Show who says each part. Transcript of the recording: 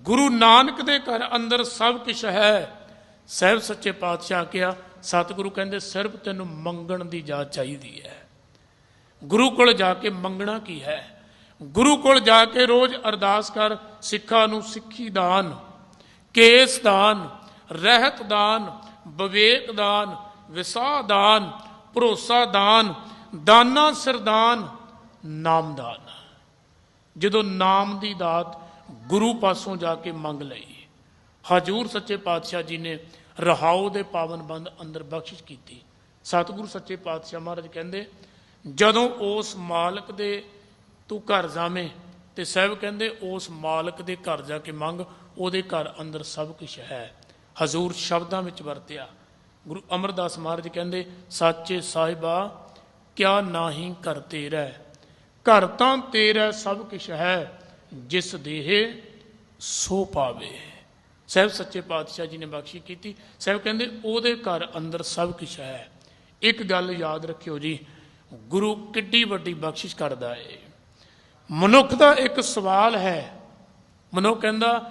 Speaker 1: ਗੁਰੂ ਨਾਨਕ ਦੇ ਘਰ ਅੰਦਰ ਸਭ ਕੁਝ ਹੈ। ਸਹਿਬ ਸੱਚੇ ਪਾਤਸ਼ਾਹ ਕਿਹਾ, ਸਤਿਗੁਰੂ ਕਹਿੰਦੇ, ਸਿਰਫ ਤੈਨੂੰ ਮੰਗਣ ਦੀ ਜਾਚ ਚਾਹੀਦੀ ਹੈ। ਗੁਰੂ ਕੋਲ ਜਾ ਕੇ ਮੰਗਣਾ ਕੀ ਹੈ? ਗੁਰੂ ਕੋਲ ਜਾ ਕੇ ਰੋਜ਼ ਅਰਦਾਸ ਕਰ, ਸਿੱਖਾਂ ਨੂੰ ਸਿੱਖੀ ਦਾਨ, ਕੇਸ ਦਾਨ, ਰਹਿਤ ਦਾਨ, ਵਿਵੇਕ ਦਾਨ, ਵਿਸਾਹ ਦਾਨ, ਭਰੋਸਾ ਦਾਨ, ਦਾਨਾ ਸਰਦਾਨ ਨਾਮਦਾਨ ਜਦੋਂ ਨਾਮ ਦੀ ਦਾਤ ਗੁਰੂ ਪਾਸੋਂ ਜਾ ਕੇ ਮੰਗ ਲਈ। ਹਜੂਰ ਸੱਚੇ ਪਾਤਸ਼ਾਹ ਜੀ ਨੇ ਰਹਾਉ ਦੇ ਪਾਵਨ ਬੰਦ ਅੰਦਰ ਬਖਸ਼ਿਸ਼ ਕੀਤੀ। ਸਤਿਗੁਰੂ ਸੱਚੇ ਪਾਤਸ਼ਾਹ ਮਹਾਰਾਜ ਕਹਿੰਦੇ, ਜਦੋਂ ਉਸ ਮਾਲਕ ਦੇ ਤੂੰ ਘਰ ਜਾਵੇਂ ਤੇ ਸਾਹਿਬ ਕਹਿੰਦੇ, ਉਸ ਮਾਲਕ ਦੇ ਘਰ ਜਾ ਕੇ ਮੰਗ, ਉਹਦੇ ਘਰ ਅੰਦਰ ਸਭ ਕੁਝ ਹੈ। ਹਜ਼ੂਰ ਸ਼ਬਦਾਂ ਵਿੱਚ ਵਰਤਿਆ। ਗੁਰੂ ਅਮਰਦਾਸ ਮਹਾਰਾਜ ਕਹਿੰਦੇ, ਸੱਚੇ ਸਾਹਿਬਾ, ਕਿਆ ਨਾਹੀ ਘਰ ਤੇਰਾ ਘਰ ਤਾਂ ਤੇਰਾ ਸਭ ਕੁਝ ਹੈ। ਜਿਸ ਦੇਹੇ ਸੋ ਪਾਵੇ। ਸਾਹਿਬ ਸੱਚੇ ਪਾਤਸ਼ਾਹ ਜੀ ਨੇ ਬਖਸ਼ੀ ਕੀਤੀ। ਸਾਹਿਬ ਕਹਿੰਦੇ, ਉਹਦੇ ਘਰ ਅੰਦਰ ਸਭ ਕੁਝ ਹੈ। ਇੱਕ ਗੱਲ ਯਾਦ ਰੱਖਿਓ ਜੀ, ਗੁਰੂ ਕਿੱਡੀ ਵੱਡੀ ਬਖਸ਼ਿਸ਼ ਕਰਦਾ ਏ। ਮਨੁੱਖ ਦਾ ਇੱਕ ਸਵਾਲ ਹੈ। ਮਨੁੱਖ ਕਹਿੰਦਾ